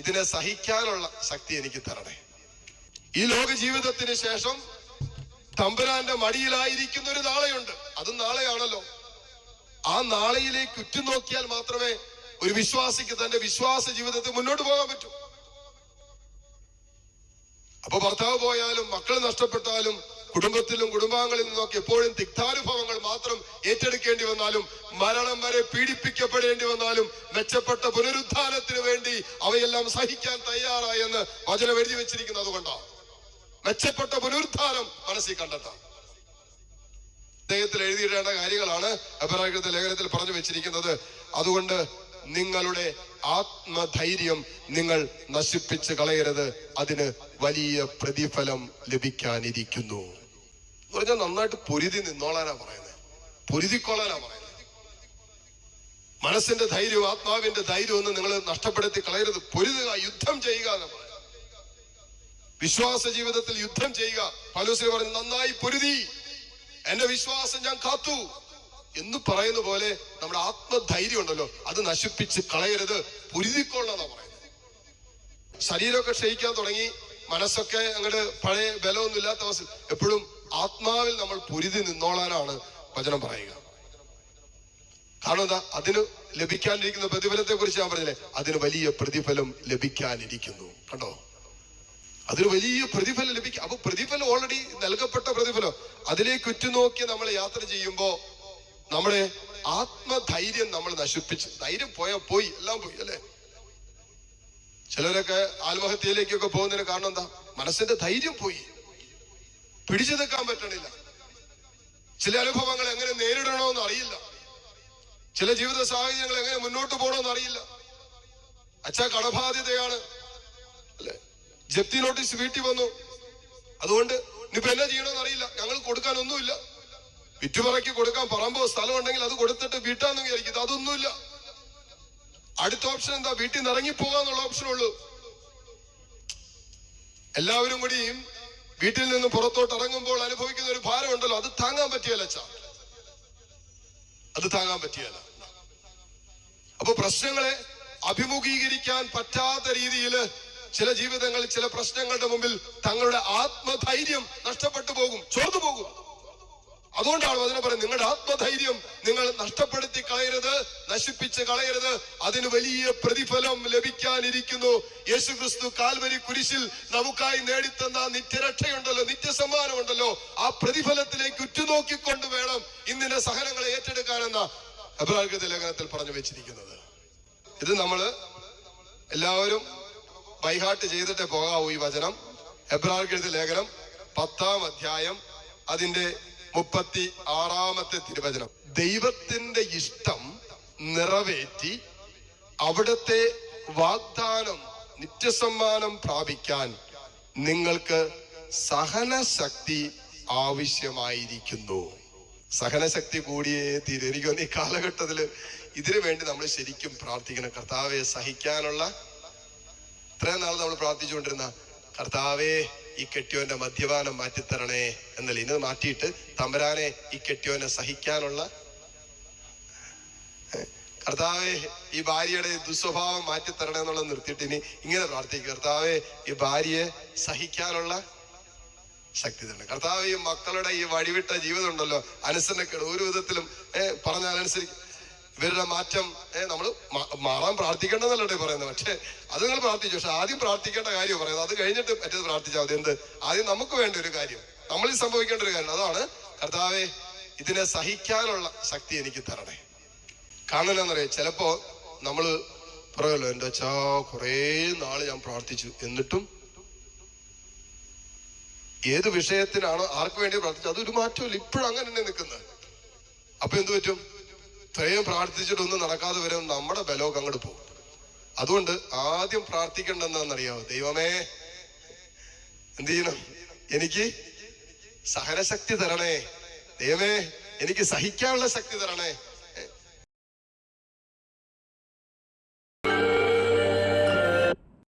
ഇതിനെ സഹിക്കാനുള്ള ശക്തി എനിക്ക് തരണേ. ഈ ലോക ജീവിതത്തിന് ശേഷം തമ്പുരാന്റെ മടിയിലായിരിക്കുന്ന ഒരു നാളെയുണ്ട്. അതും നാളെയാണല്ലോ. ആ നാളെയിലേക്ക് ഉറ്റുനോക്കിയാൽ മാത്രമേ ഒരു വിശ്വാസിക്ക് തന്റെ വിശ്വാസ ജീവിതത്തിൽ മുന്നോട്ട് പോകാൻ പറ്റൂ. അപ്പൊ ഭർത്താവ് പോയാലും മക്കൾ നഷ്ടപ്പെട്ടാലും കുടുംബത്തിലും കുടുംബാംഗങ്ങളിൽ നിന്നൊക്കെ എപ്പോഴും തിക്താനുഭവങ്ങൾ മാത്രം ഏറ്റെടുക്കേണ്ടി വന്നാലും മരണം വരെ പീഡിപ്പിക്കപ്പെടേണ്ടി വന്നാലും മെച്ചപ്പെട്ട പുനരുദ്ധാനത്തിന് വേണ്ടി അവയെല്ലാം സഹിക്കാൻ തയ്യാറായെന്ന് വചനം എഴുതി വെച്ചിരിക്കുന്നത് അതുകൊണ്ടാണ് മെച്ചപ്പെട്ട പുനരുദ്ധാനം മനസ്സിൽ കണ്ടെത്താം. അദ്ദേഹത്തിൽ എഴുതിയിടേണ്ട കാര്യങ്ങളാണ് അഭിപ്രായ ലേഖനത്തിൽ പറഞ്ഞു വെച്ചിരിക്കുന്നത്. അതുകൊണ്ട് നിങ്ങളുടെ ആത്മധൈര്യം നിങ്ങൾ നശിപ്പിച്ച് കളയരുത്. അതിന് വലിയ പ്രതിഫലം ലഭിക്കാനിരിക്കുന്നു. എന്ന് പറഞ്ഞാൽ നന്നായിട്ട് പൊരുതി നിന്നോളാനാ പറയുന്നത്. പൊരുതിക്കൊള്ളാനാ പറയുന്നത്. മനസ്സിന്റെ ധൈര്യവും ആത്മാവിന്റെ ധൈര്യവും ഒന്നും നിങ്ങൾ നഷ്ടപ്പെടുത്തി കളയരുത്. പൊരുതുക യുദ്ധം ചെയ്യുക എന്ന് പറയുന്നത്. വിശ്വാസ ജീവിതത്തിൽ യുദ്ധം ചെയ്യുക. പലൂസിന് പറഞ്ഞു നന്നായി പൊരുതി. എന്റെ വിശ്വാസം ഞാൻ കാത്തു. എന്ന് പറയുന്ന പോലെ നമ്മുടെ ആത്മധൈര്യം ഉണ്ടല്ലോ അത് നശിപ്പിച്ച് കളയരുത്. പൊരുതിക്കൊള്ളാന്നാ പറയുന്നത്. ശരീരമൊക്കെ ക്ഷയിക്കാൻ തുടങ്ങി. മനസ്സൊക്കെ അങ്ങോട്ട് പഴയ ബലമൊന്നും ഇല്ലാത്ത അവസ്ഥ. എപ്പോഴും ആത്മാവിൽ നമ്മൾ പൊരുതി നിന്നോളാനാണ് വചനം പറയുക. കാരണം എന്താ? അതിന് ലഭിക്കാനിരിക്കുന്ന പ്രതിഫലത്തെ കുറിച്ച് ഞാൻ പറഞ്ഞില്ലേ? അതിന് വലിയ പ്രതിഫലം ലഭിക്കാനിരിക്കുന്നു. കണ്ടോ? അതിന് വലിയ പ്രതിഫലം ലഭിക്കും അപ്പൊ പ്രതിഫലം ഓൾറെഡി നൽകപ്പെട്ട പ്രതിഫലം. അതിലേക്ക് ഉറ്റുനോക്കി നമ്മൾ യാത്ര ചെയ്യുമ്പോ നമ്മുടെ ആത്മധൈര്യം നമ്മൾ നശിപ്പിച്ച് ധൈര്യം പോയാൽ പോയി എല്ലാം പോയി അല്ലെ? ചിലരൊക്കെ ആത്മഹത്യയിലേക്കൊക്കെ പോകുന്നതിന് കാരണം എന്താ? മനസ്സിന്റെ ധൈര്യം പോയി. പിടിച്ചു നിൽക്കാൻ പറ്റണില്ല. ചില അനുഭവങ്ങൾ എങ്ങനെ നേരിടണമെന്ന് അറിയില്ല. ചില ജീവിത സാഹചര്യങ്ങൾ എങ്ങനെ മുന്നോട്ട് പോകണമെന്ന് അറിയില്ല. അച്ഛാ കടബാധ്യതയാണ്. അല്ലെ? ജപ്തി നോട്ടീസ് വീട്ടിൽ വന്നു. അതുകൊണ്ട് ഇനിയിപ്പോ എന്നാ ചെയ്യണമെന്ന് അറിയില്ല. ഞങ്ങൾ കൊടുക്കാൻ ഒന്നുമില്ല വിറ്റുപറയ്ക്ക് കൊടുക്കാൻ പറമ്പോ സ്ഥലം ഉണ്ടെങ്കിൽ അത് കൊടുത്തിട്ട് വീട്ടാന്ന് വിചാരിക്കുന്നത് അതൊന്നുമില്ല. അടുത്ത ഓപ്ഷൻ എന്താ? വീട്ടിൽ നിന്ന് ഇറങ്ങിപ്പോകാന്നുള്ള ഓപ്ഷൻ ഉള്ളൂ. എല്ലാവരും കൂടിയും വീട്ടിൽ നിന്ന് പുറത്തോട്ട് ഇറങ്ങുമ്പോൾ അനുഭവിക്കുന്ന ഒരു ഭാരം ഉണ്ടല്ലോ. അത് താങ്ങാൻ പറ്റിയല്ല അച്ഛാ. അത് താങ്ങാൻ പറ്റിയല്ല. അപ്പൊ പ്രശ്നങ്ങളെ അഭിമുഖീകരിക്കാൻ പറ്റാത്ത രീതിയിൽ ചില ജീവിതങ്ങളിൽ ചില പ്രശ്നങ്ങളുടെ മുമ്പിൽ തങ്ങളുടെ ആത്മധൈര്യം നഷ്ടപ്പെട്ടു പോകും ചോർന്നു പോകും. അതുകൊണ്ടാണ് അതിനെ പറയുന്നത്. നിങ്ങളുടെ ആത്മധൈര്യം നിങ്ങൾ നഷ്ടപ്പെടുത്തി കളയരുത് നശിപ്പിച്ച് കളയരുത്. അതിന് വലിയ പ്രതിഫലം ലഭിക്കാനിരിക്കുന്നു. യേശു ക്രിസ്തു കാൽവരി കുരിശിൽ നമുക്കായി നേടിത്തന്ന നിത്യരക്ഷയുണ്ടല്ലോ നിത്യസമ്മാനമുണ്ടല്ലോ. ആ പ്രതിഫലത്തിലേക്ക് ഉറ്റുനോക്കിക്കൊണ്ട് വേണം ഇന്നിന്റെ സഹനങ്ങളെ ഏറ്റെടുക്കാനെന്ന അപരാഗത ലേഖനത്തിൽ പറഞ്ഞു വെച്ചിരിക്കുന്നത്. ഇത് നമ്മൾ എല്ലാവരും ബൈഹാട്ട് ചെയ്തിട്ടേ പോകാവൂ ഈ വചനം. എബ്രാർക്കെഴുതി ലേഖനം പത്താം അധ്യായം അതിന്റെ മുപ്പത്തി ആറാമത്തെ തിരുവചനം. ദൈവത്തിന്റെ ഇഷ്ടം നിറവേറ്റി അവിടത്തെ വാഗ്ദാനം നിത്യസമ്മാനം പ്രാപിക്കാൻ നിങ്ങൾക്ക് സഹനശക്തി ആവശ്യമായിരിക്കുന്നു. സഹനശക്തി കൂടിയേ തീരും ഈ കാലഘട്ടത്തിൽ ഇതിനു വേണ്ടി നമ്മൾ ശരിക്കും പ്രാർത്ഥിക്കണം. കർത്താവെ സഹിക്കാനുള്ള ഇത്രയും നാൾ നമ്മൾ പ്രാർത്ഥിച്ചുകൊണ്ടിരുന്ന കർത്താവേ ഈ കെട്ടിയോന്റെ മദ്യപാനം മാറ്റിത്തരണേ എന്നല്ല. ഇന്നത് മാറ്റിയിട്ട് തമ്പരാനെ ഈ കെട്ടിയോനെ സഹിക്കാനുള്ള കർത്താവെ ഈ ഭാര്യയുടെ ദുസ്വഭാവം മാറ്റിത്തരണേ എന്നുള്ളത് നിർത്തിയിട്ട് ഇനി ഇങ്ങനെ പ്രാർത്ഥിക്കും കർത്താവെ ഈ ഭാര്യയെ സഹിക്കാനുള്ള ശക്തി തന്നെ കർത്താവ് ഈ മക്കളുടെ ഈ വഴിവിട്ട ജീവിതം ഉണ്ടല്ലോ. അനുസരണക്കേട് ഒരു വിധത്തിലും പറഞ്ഞാൽ അനുസരിക്കും ഇവരുടെ മാറ്റം നമ്മൾ മാറാൻ പ്രാർത്ഥിക്കേണ്ടതല്ലേ പറയുന്നത്. പക്ഷേ അത് നിങ്ങൾ പ്രാർത്ഥിച്ചു. പക്ഷെ ആദ്യം പ്രാർത്ഥിക്കേണ്ട കാര്യം പറയുന്നത് അത് കഴിഞ്ഞിട്ട് മറ്റേത് പ്രാർത്ഥിച്ചാൽ മതി. എന്ത്? ആദ്യം നമുക്ക് വേണ്ട ഒരു കാര്യം. നമ്മളിൽ സംഭവിക്കേണ്ട ഒരു കാര്യം. അതാണ് കർത്താവെ ഇതിനെ സഹിക്കാനുള്ള ശക്തി എനിക്ക് തരണേ. കാരണം എന്താണെന്നറിയാം ചിലപ്പോ നമ്മൾ പറയല്ലോ എന്റെ അച്ഛാ കുറേ നാൾ ഞാൻ പ്രാർത്ഥിച്ചു. എന്നിട്ടും ഏത് വിഷയത്തിനാണോ ആർക്ക് വേണ്ടി പ്രാർത്ഥിച്ചത്? അതൊരു മാറ്റമില്ല. ഇപ്പോഴും അങ്ങനെ തന്നെ നിൽക്കുന്നത്. അപ്പൊ എന്തു പറ്റും? ഇത്രയും പ്രാർത്ഥിച്ചിട്ടൊന്നും നടക്കാതെ വരും നമ്മുടെ ബലമൊക്കെ അങ്ങോട്ട് പോകും. അതുകൊണ്ട് ആദ്യം പ്രാർത്ഥിക്കേണ്ട എന്താണെന്നറിയാമോ ദൈവമേ എന്ത് ചെയ്യണം? എനിക്ക് സഹനശക്തി തരണേ. ദൈവമേ എനിക്ക് സഹിക്കാനുള്ള ശക്തി തരണേ.